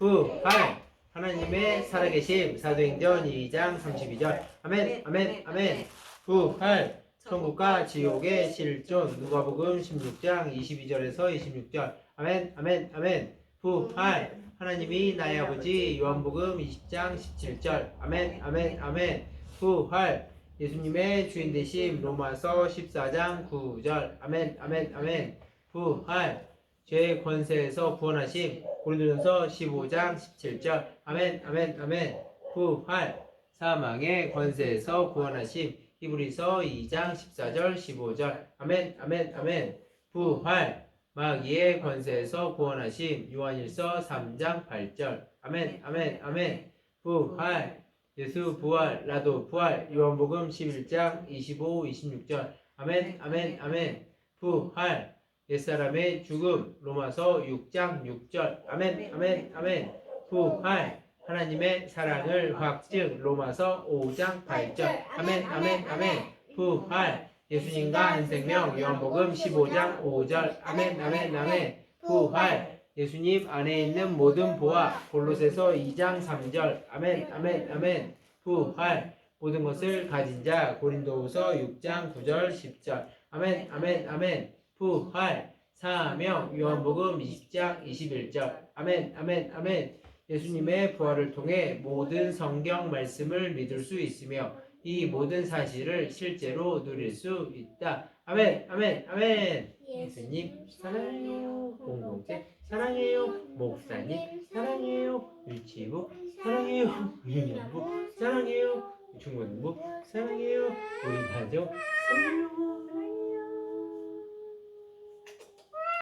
부활 하나님의 살아계심. 사도행전 2장 32절. 아멘 아멘 아멘. 부활 천국과 지옥의 실존. 누가복음 16장 22절에서 26절. 아멘 아멘 아멘. 부활 하나님이 나의 아버지 요한복음 20장 17절. 아멘 아멘 아멘. 부활 예수님의 주인 되심 로마서 14장 9절. 아멘 아멘 아멘. 부활 죄의 권세에서 구원하심. 고린도전서 15장 17절. 아멘 아멘 아멘. 부활. 사망의 권세에서 구원하심. 히브리서 2장 14절 15절. 아멘 아멘 아멘. 부활. 마귀의 권세에서 구원하심. 요한일서 3장 8절. 아멘 아멘 아멘. 부활. 예수 부활 나도 부활. 요한복음 11장 25 26절. 아멘 아멘 아멘. 부활 옛사람의 죽음 로마서 6장 6절. 아멘 아멘 아멘 부활. 하나님의 사랑을 확증. 로마서 5장 8절. 아멘 아멘 아멘 부활. 예수님과 한 생명 요한복음 15장 5절. 아멘 아멘 아멘 부활. 예수님 안에 있는 모든 보화 골로새서 2장 3절. 아멘 아멘 아멘. 부활. 모든 것을 가진 자 고린도후서 6장 9절 10절. 아멘 아멘 아멘 부활 사명 요한복음 20장 21절. 아멘 아멘 아멘. 예수님의 부활을 통해 모든 성경 말씀을 믿을 수 있으며 이 모든 사실을 실제로 누릴 수 있다. 아멘 아멘 아멘. 예수님 사랑해요. 공동체 사랑해요. 목사님 사랑해요. 일치부 사랑해요. 유년부 사랑해요. 중고등부 사랑해요. 우리 가족 사랑해요.